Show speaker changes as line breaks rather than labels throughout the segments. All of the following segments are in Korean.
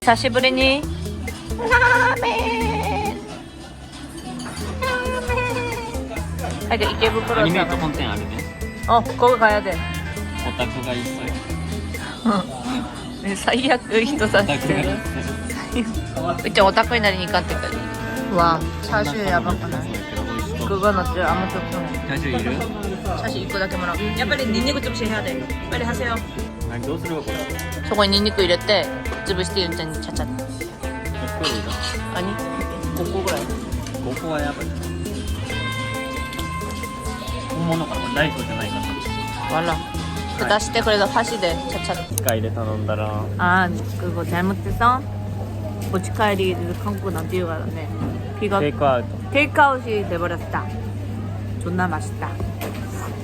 久しぶりに。ラーメンはい、池袋
アニメート本店あるね。
あ、ここがやで。
オタクがいっぱ
い。ね、最悪人差
してる。うち
オタクになりに行かんって言ったりわ、チャー
シューやばくない？ここの
チャ甘ちょっと。チ
ャーシューいる？
차슈 입고 다게 뭐라 야 빨리 닌니구 좀씩 해야 돼 빨리 하세요
何どうするこれ
저거에 닌니구 이랬대 潰して 일단 차차
1個でいいの
아니 5個ぐらい
5個はやばい本物かなこれダイソーじゃないかな
몰라 그 다시 때 그래도 화시대 차차
機械で頼んだら
아 그거 잘못해서 모치카이리 한국 남기고 가네 비가
テイクアウト
테이크아웃이 돼버렸다 존나 맛있다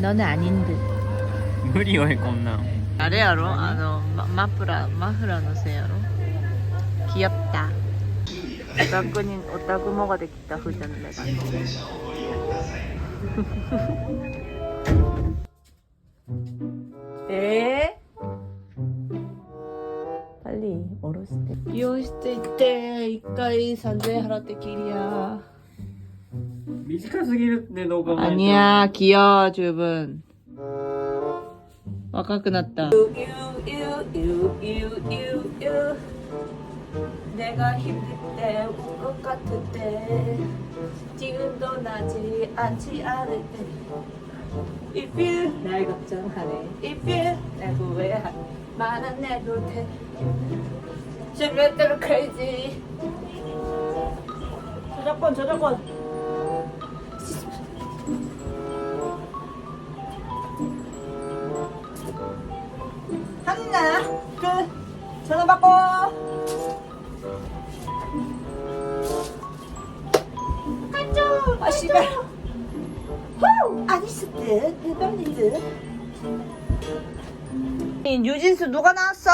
너는 아닌 듯
無理よこんなん
아래야로 아노 마프라 마프라 노세야로 귀엽다 오타쿠인 오타쿠모가 됐다 후전 내가 에 빨리 어렸을 때 이혼시대 때 이까이 산재 하라 때 길이야
短すぎるって動画
아니야 귀여워 주분若くなった 내가 힘들 때, 울 것 같을 때, 지금도 나지 않지 않을 때, If you 날 걱정하네, If you 날 후회하네, 말안 해도 돼. 시간대로 crazy. 저작권, 저작권. 전화 받고. 가죠. 아 씨발. 후, 아니스 듯, 대박님 듯. 뉴진스 누가 나왔어?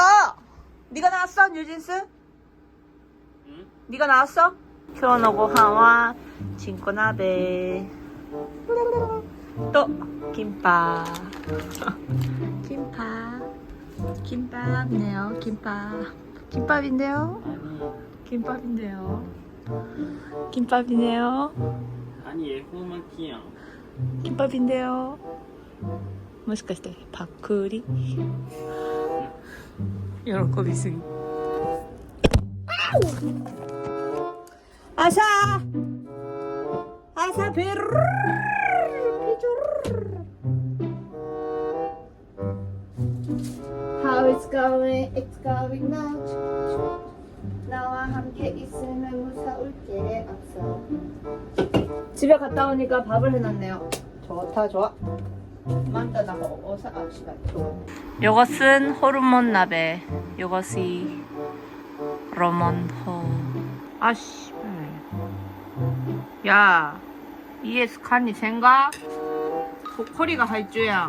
네가 나왔어, 뉴진스? 네가 나왔어? 켜놓고 하와 친구나베 또 김밥 김밥네요 김밥 김밥인데요 김밥인데요 김밥이네요
何恵方巻きやん
김밥인데요. もしかしてパクリ喜びすぎ 아사 아사 베르 going, it's going now. 나와 함께 있으면 무서울 게 없어. 집에 갔다 오니까 밥을 해놨네요. 좋다 좋아. 만다 어서 아 시간 좋아. 요것은 호르몬 나베. 요것이 로몬호. 아씨. 야, 이에 스칸이 생각? 고코리가 할 줄야.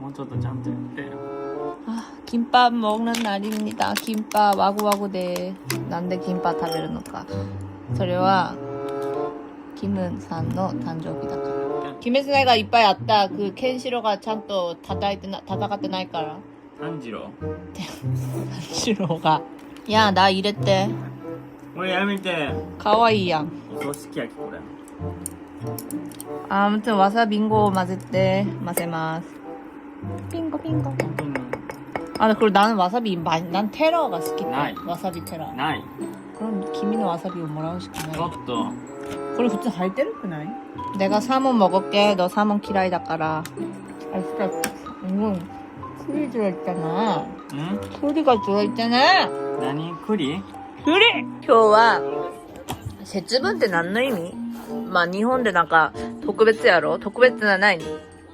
もうちょっとちゃんとやって
아, 김밥 먹는 날입니다. 김밥 와구와구 데. 난데 김밥 食べるのか. それは 김은さんの誕生日だから. 김혜수가 이빨 왔다. 그 켄시로가 참또 다다이때 다다가때ないから.
炭治郎
시로가. 야, 나 이랬대.
これやめて
가와이 양.
お葬式焼きこれ
아무튼 와사비 빙고混ぜて混ぜます 빙고 빙고.
本当に
아, 그리고 나는 와사비 많이, 난 테러가 스킵.
나이.
와사비 테러.
ない
그럼 김이는 와사비를 뭐라고 시키냐?
ちょっと
그럼 그때 할 때를 끄나이? 내가 사몬 먹을게. 너 사몬 키라이다 까라. 아, 진짜 이건 풀이 들어있잖아.
ん
풀이가 들어있잖아.
何栗
그래! 今日は節分って何の意味まあ日本でなんか特別やろ特別なない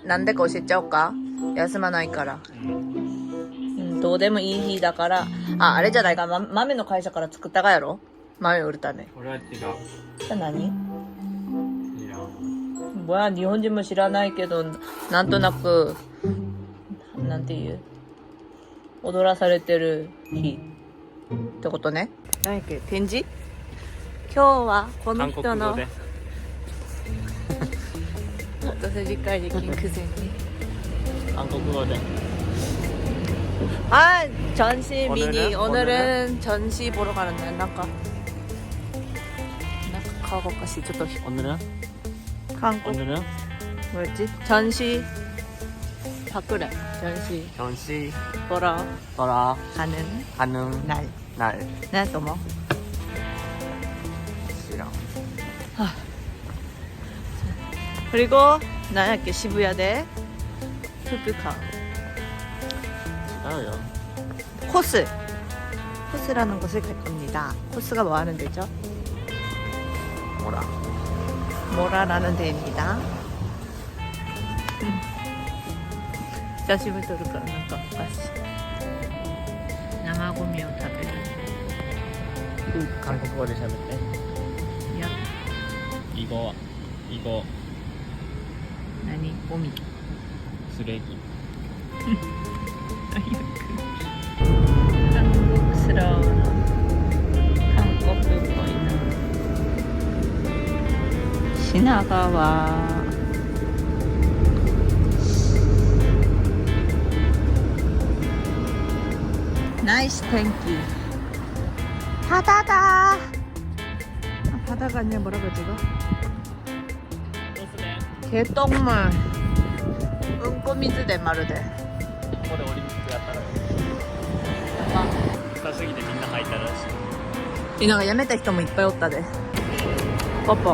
なんでか教えちゃおうか 休まないから。うん、どうでもいい日だから。あ、あれじゃないか。ま、豆の会社から作ったがやろ？豆を売るため。
これは違う
じゃあ何？
いら
日本人も知らないけど、なんとなく、なんていう？踊らされてる日ってことね。何？やっけ展示？今日はこの
韓
人の
国語で
私理解できんくせに。
한국어네.
아 전시 미니.
오늘은?
오늘은 전시 보러 가는 날 나가. 나가고 가시
저도 오늘은?
한국
오늘은?
뭐였지? 전시. 바꾸래 전시.
전시.
보러
보러
가는
가는
날.
날.
날또 뭐?
싫어.
그리고 나약게 시부야 돼. 수두카.
나요.
코스. 코스라는 곳을 갈 겁니다. 코스가 뭐 하는 데죠?
뭐라?
뭐라라는 데입니다. 자신을 들을 거는 것 같이 남아고미오
다들 한국어를 잘못
해. 야.
이거 이거.
아니 고미.
쓰레기.
한국스러운 한국 물건이다. 신나가와 나이스 탱키 바다다. 바다가 아니라 뭐라 그러지 이거? 개똥물 うんこ水でまるで。
ここでオリンピックやったら。深すぎてみんな入ったらしい。
なんかやめた人もいっぱいおったで。パパ。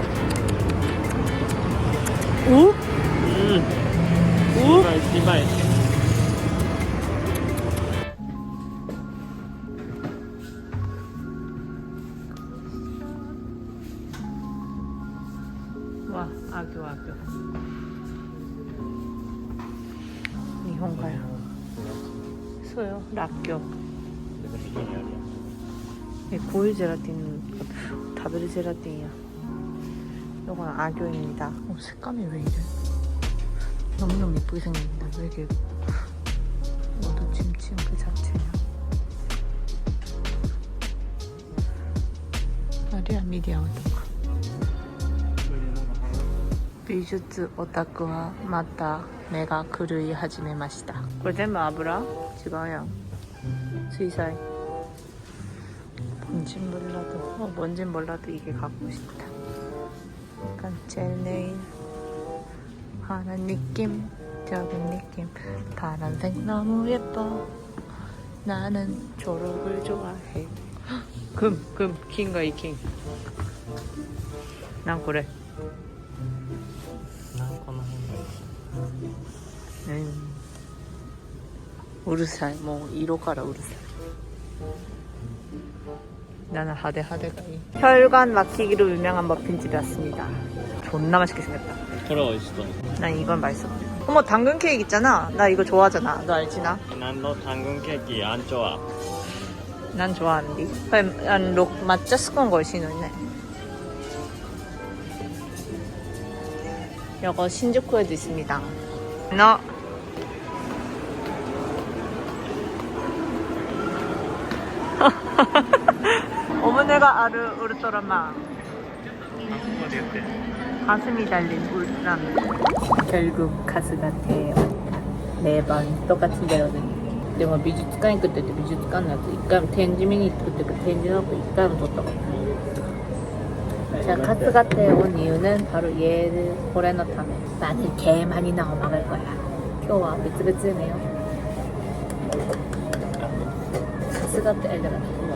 お
うん。
おっ そうよらっきょう
でも家にあるやん
えこういうジェラティン食べるジェラティンや요건 악교입니다 어, 색감이 왜 이래 너무너무 예쁘게 생겼는데 왜 이렇게 어두침침 그 자체냐 아리아 미디어 어떡하 美術オタクはまた目が狂い始めましたこれ全部油違うやん 水彩 뭔진 몰라도 어, 뭔진 몰라도 이게 갖고 싶다 젤네일 하는 느낌 적은 느낌 파란색 너무 예뻐 나는 초록을 좋아해 금, 금, 킹가 이 킹. 난 그래. 우르사이, 뭐, 이로가라 우르사이. 나는 하대 하대가 이. 혈관 막히기로 유명한 머핀집에 왔습니다. 존나 맛있게 생겼다.
これ美味しそう
난 이건 맛있어. 어머, 당근 케이크 있잖아. 나 이거 좋아하잖아. 너 알지 나?
何の당근ケーキアンチョは
난 좋아하는데. 그럼, 안, 록,抹茶スコーンが美味しいのにね. 이거 신주쿠에도 있습니다. 너. 오븐에가 아르 울트라마.
한국어 됐대
가슴이 달린 울트라마 결국 가스가테 매번 네 똑같은 데로 내가 뭐 미주특강 그때 미주특강 나도 이감 텐지민이 그때 그 텐지하고 이감 뒀다 제가 카스가테 온 이유는 바로 얘를 호레노 타메 나는 개 많이 나와 먹을 거야. 교와. 미츠베츠네요. 카스가테 엘레가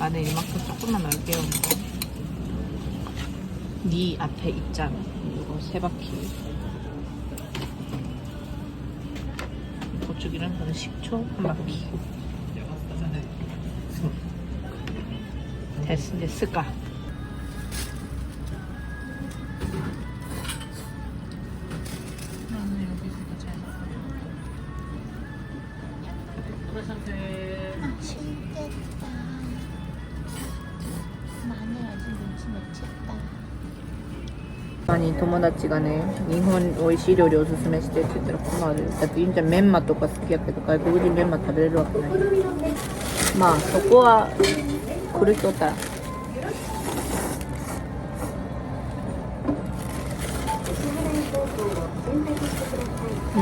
마늘 이만큼 조금만 넓게 얹고 니 네 앞에 있잖아. 이거 세 바퀴. 고추기름 한 10초 한 바퀴.
됐어. 이제
쓸까? 友達がね日本美味しい料理おすすめしてって言ったら困る。だってゆんちゃんメンマとか好きやけど外国人メンマ食べれるわけない。まあそこは来る人おた。う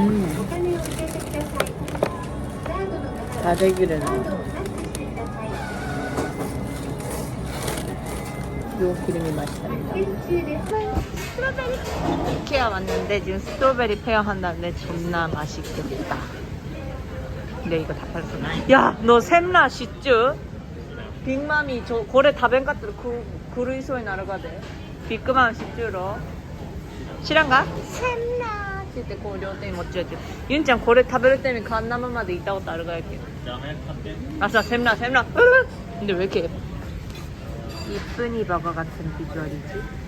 ん。食べきれない。洋服で見ましたね。 스트로베리 케어 왔는데 지금 스트로베리 페어 한다는데 존나 맛있겠다. 근데 이거 다 팔았어 야너 샘라 시쭈 빅맘이 저 고래 다뱅가트로 그, 그루이소에 나르가대 빅그맘 시쭈로. 실한가? 샘라. 그때 고려때 멋지었지 윤짱 고래 다베르 때문에 간나마마도
있다고 따르가야게.
아싸 샘라 샘라. 근데 왜 이렇게 이쁜이 버거 같은 비주얼이지?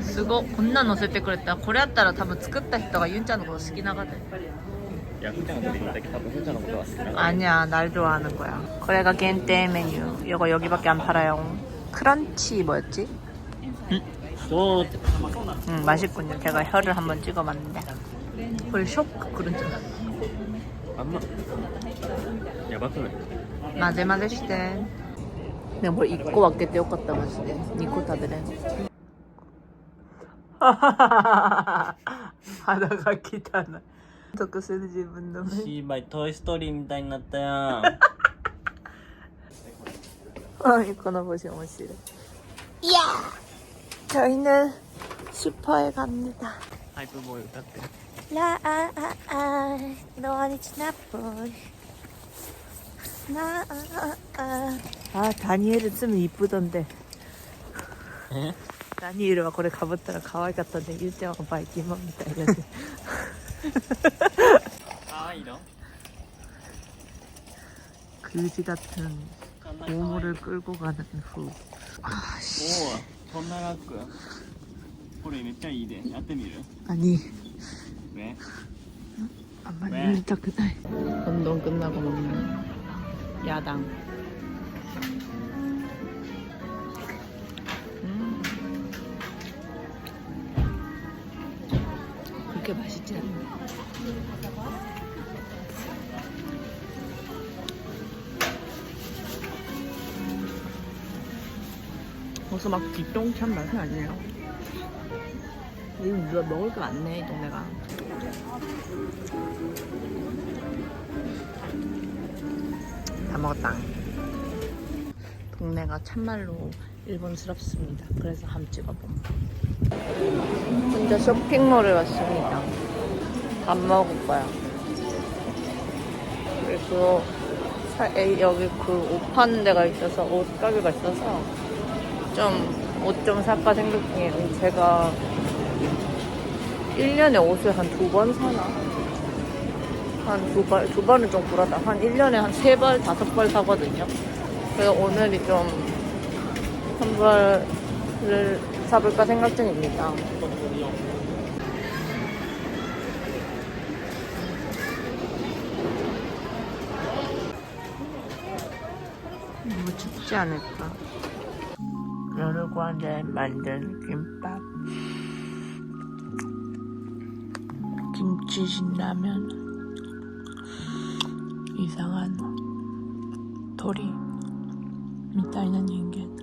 すごいこんなの載せてくれたこれやったら多分作った人がユンちゃんのこと好きながで
ヤクちゃんのこと言ったけど多分ふんちゃんのことは好きなの
아니야 날 좋아하는 거야 거래가 겐테 메뉴 이거 여기밖에 안 팔아요 크런치 뭐였지?
そう
음 맛있군요 제가 혀를 한번 찍어봤는데これ 쇼크 크런치
あんまやばくない
마제 마제 시대 내가 뭘 입고 왔겠대よかったマジで2個食べ れん 肌が汚い得する自分の目
シーバイトイストーリーみたいになったやん
아, 이거 나 보시面白い 이야 저희는 슈퍼에 갑니다
ハイプボーイ歌って
라, 아, 아, 아, 너와는 지나볼. 나, 아, 아,
아 다니엘은 쓰면 이쁘던데
え
ダニエルはこれかぶったら可愛かったんでゆうちゃんはバイキンマンみたいだね
可愛いの
空地だったのに。大がな。
おこんなクこれめっちゃいいで。やってみる？ね。
あ
ん
まり見たくない。どん。どんくんなこのみんなやだん。 벌써 막 귀똥찬 맛이 아니에요. 이거 누가 먹을 게 많네, 이 동네가. 다 먹었다. 동네가 참말로 일본스럽습니다. 그래서 함 찍어봄. 혼자 쇼핑몰을 왔습니다. 밥 먹을 거야. 그래서 여기 그 옷 파는 데가 있어서 옷 가게가 있어서 좀 옷 좀 살까 생각 중이에요. 제가 1년에 옷을 한 두 번 사나? 한두 발, 두 발은 좀 불하다. 한 1년에 한세 발, 다섯 발 사거든요. 그래서 오늘이 좀한 발을 사볼까 생각 중입니다. 너무 춥지 않을까? 여름과에 만든 김밥. 김치 신라면. 이상한鳥みたいな人間